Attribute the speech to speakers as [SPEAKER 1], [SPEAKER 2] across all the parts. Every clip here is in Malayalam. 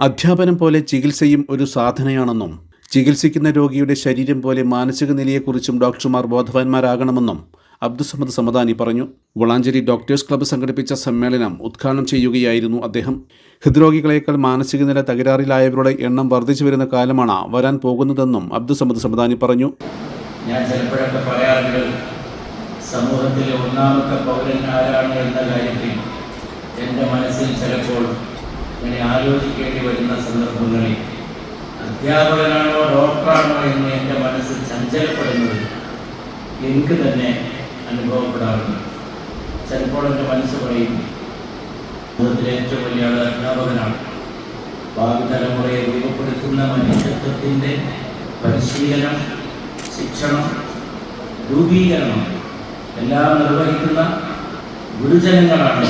[SPEAKER 1] അധ്യാപനം പോലെ ചികിത്സയും ഒരു സാധനയാണെന്നും ചികിത്സിക്കുന്ന രോഗിയുടെ ശരീരം പോലെ മാനസിക നിലയെക്കുറിച്ചും ഡോക്ടർമാർ ബോധവാന്മാരാകണമെന്നും അബ്ദുസമദ് സമദാനി പറഞ്ഞു. വളാഞ്ചേരി ഡോക്ടേഴ്സ് ക്ലബ്ബ് സംഘടിപ്പിച്ച സമ്മേളനം ഉദ്ഘാടനം ചെയ്യുകയായിരുന്നു അദ്ദേഹം. ഹൃദ്രോഗികളേക്കാൾ മാനസിക നില തകരാറിലായവരുടെ എണ്ണം വർദ്ധിച്ചു വരുന്ന കാലമാണ് വരാൻ പോകുന്നതെന്നും അബ്ദുസമദ് സമദാനി പറഞ്ഞു.
[SPEAKER 2] ഞാൻ ചിലപ്പോഴൊക്കെ പറയാറുണ്ട് സമൂഹത്തിലെ ഒന്നാമത്തെ പൗരൻ ആരാണ് എന്ന കാര്യത്തിൽ എന്റെ മനസ്സിൽ ചിലപ്പോൾ ഇങ്ങനെ ആലോചിക്കേണ്ടി വരുന്ന സന്ദർഭങ്ങളിൽ അധ്യാപകനാണോ ഡോക്ടറാണോ എന്ന് എന്റെ മനസ്സ് ചഞ്ചലപ്പെടുന്നത് എനിക്ക് തന്നെ അനുഭവപ്പെടാറുണ്ട്. ചിലപ്പോൾ എന്റെ മനസ്സ് പറയും സമൂഹത്തിലെ ഏറ്റവും വലിയ ആൾ അധ്യാപകനാണ്. ഭാവി തലമുറയെ രൂപപ്പെടുത്തുന്ന മനുഷ്യത്വത്തിന്റെ പരിശീലനം ശിക്ഷണം രൂപീകരണം എല്ലാം നിർവഹിക്കുന്ന ഗുരുജനങ്ങളാണ്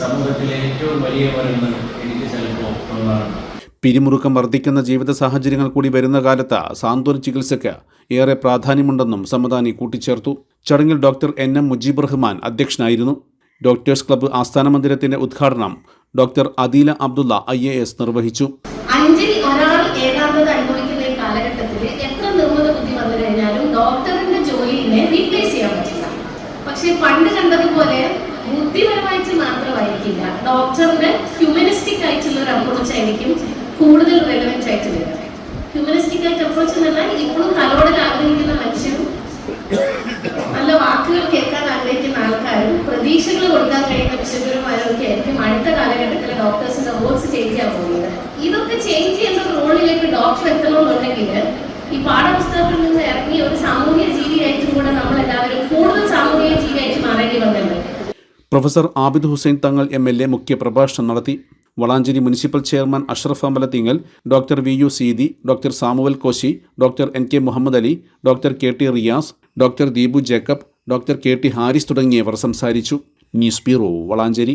[SPEAKER 2] സമൂഹത്തിലെ ഏറ്റവും വലിയവരെന്ന് എനിക്ക് ചിലപ്പോൾ തോന്നാറുണ്ട്.
[SPEAKER 1] പിരിമുറുക്കം വർദ്ധിക്കുന്ന ജീവിത സാഹചര്യങ്ങൾ കൂടി വരുന്ന കാലത്ത് സാന്ത്വന ചികിത്സയ്ക്ക് ഏറെ പ്രാധാന്യമുണ്ടെന്നും സമദാനി കൂട്ടിച്ചേർത്തു. ചടങ്ങിൽ doctor N M Mujeeb Rahman അധ്യക്ഷനായിരുന്നു. ഡോക്ടേഴ്സ് ക്ലബ്ബ് ആസ്ഥാന മന്ദിരത്തിന്റെ ഉദ്ഘാടനം doctor Adeela Abdulla I A S നിർവഹിച്ചു.
[SPEAKER 3] അഞ്ചിൽ ഒരാൾ ഏകാന്തത അനുഭവിക്കുന്ന കാലഘട്ടത്തിൽ ഡോക്ടറിന്റെ ഹ്യൂമനിസ്റ്റിക് ആയിട്ടുള്ള ഒരു അപ്രോച്ച് ആയിരിക്കും കൂടുതൽ റെലവെന്റ് ആയിട്ട് വരുന്നത് ഹ്യൂമനിസ്റ്റിക് ആയിട്ട് അപ്രോച്ച് എന്ന് പറഞ്ഞാൽ ഇപ്പോഴും തലോടൽ ആഗ്രഹിക്കുന്ന മനുഷ്യരും നല്ല വാക്കുകൾ കേൾക്കാൻ ആഗ്രഹിക്കുന്ന ആൾക്കാരും പ്രതീക്ഷകൾ കൊടുക്കാൻ കഴിയുന്ന ബിഷപ്പുരന്മാരും ഒക്കെ ആയിരിക്കും അടുത്ത കാലഘട്ടത്തിൽ ഡോക്ടേഴ്സിന്റെ റോൾസ് ചേഞ്ച് ചെയ്യാൻ പോകുന്നത്. ഇതൊക്കെ ചേഞ്ച് ചെയ്യുന്ന റോളിലേക്ക് ഡോക്ടർ എത്തണമെന്നുണ്ടെങ്കിൽ ഈ പാഠപുസ്തകത്തിൽ നിന്ന് ഇറങ്ങിയ ഒരു സാമൂഹ്യ ജീവിയായിട്ടും കൂടെ നമ്മൾ എല്ലാവരും കൂടുതൽ മാറേണ്ടി വന്നിട്ടുണ്ട്
[SPEAKER 1] professor Abid Hussain Thangal M L A മുഖ്യ പ്രഭാഷണം നടത്തി. Valanchery municipal chairman Ashraf Ambalathingal doctor V U Seethi doctor Samuel Koshy doctor N K Muhammad Ali doctor K T Riyas doctor Deepu Jacob doctor K T Haris തുടങ്ങിയവർ സംസാരിച്ചു. News bureau Valanchery.